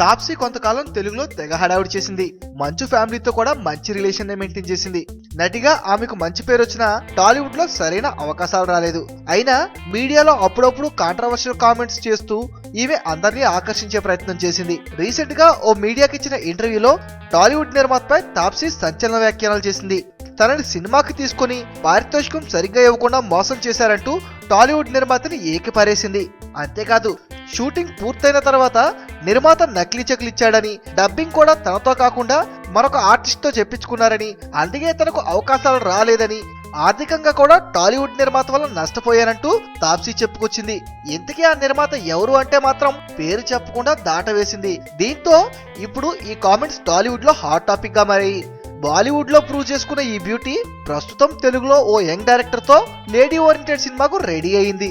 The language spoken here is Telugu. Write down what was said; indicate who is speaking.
Speaker 1: తాప్సీ కొంతకాలం తెలుగులో తెగ హడావిడి చేసింది. మంచు ఫ్యామిలీతో కూడా మంచి రిలేషన్ మెయింటైన్ చేసింది. నటిగా ఆమెకు మంచి పేరు వచ్చినా టాలీవుడ్లో సరైన అవకాశాలు రాలేదు. అయినా మీడియాలో అప్పుడప్పుడు కాంట్రవర్షియల్ కామెంట్స్ చేస్తూ ఈమె అందరినీ ఆకర్షించే ప్రయత్నం చేసింది. రీసెంట్గా ఓ మీడియాకి ఇచ్చిన ఇంటర్వ్యూలో టాలీవుడ్ నిర్మాతపై తాప్సీ సంచలన వ్యాఖ్యానాలు చేసింది. తనని సినిమాకి తీసుకుని పారితోషికం సరిగ్గా ఇవ్వకుండా మోసం చేశారంటూ టాలీవుడ్ నిర్మాతని ఏకిపారేసింది. అంతేకాదు షూటింగ్ పూర్తయిన తర్వాత నిర్మాత నకిలీ చెక్కులు ఇచ్చాడని డబ్బింగ్ కూడా తనతో కాకుండా మరొక ఆర్టిస్ట్తో చెప్పించుకున్నారని అందుకే తనకు అవకాశాలు రాలేదని ఆర్థికంగా కూడా టాలీవుడ్ నిర్మాత వల్ల నష్టపోయానంటూ తాప్సీ చెప్పుకొచ్చింది. ఇంతకీ ఆ నిర్మాత ఎవరు అంటే మాత్రం పేరు చెప్పకుండా దాటవేసింది. దీంతో ఇప్పుడు ఈ కామెంట్స్ టాలీవుడ్లో హాట్ టాపిక్గా మారాయి. బాలీవుడ్లో ప్రూవ్ చేసుకున్న ఈ బ్యూటీ ప్రస్తుతం తెలుగులో ఓ యంగ్ డైరెక్టర్తో లేడీ ఓరియంటెడ్ సినిమాకు రెడీ అయింది.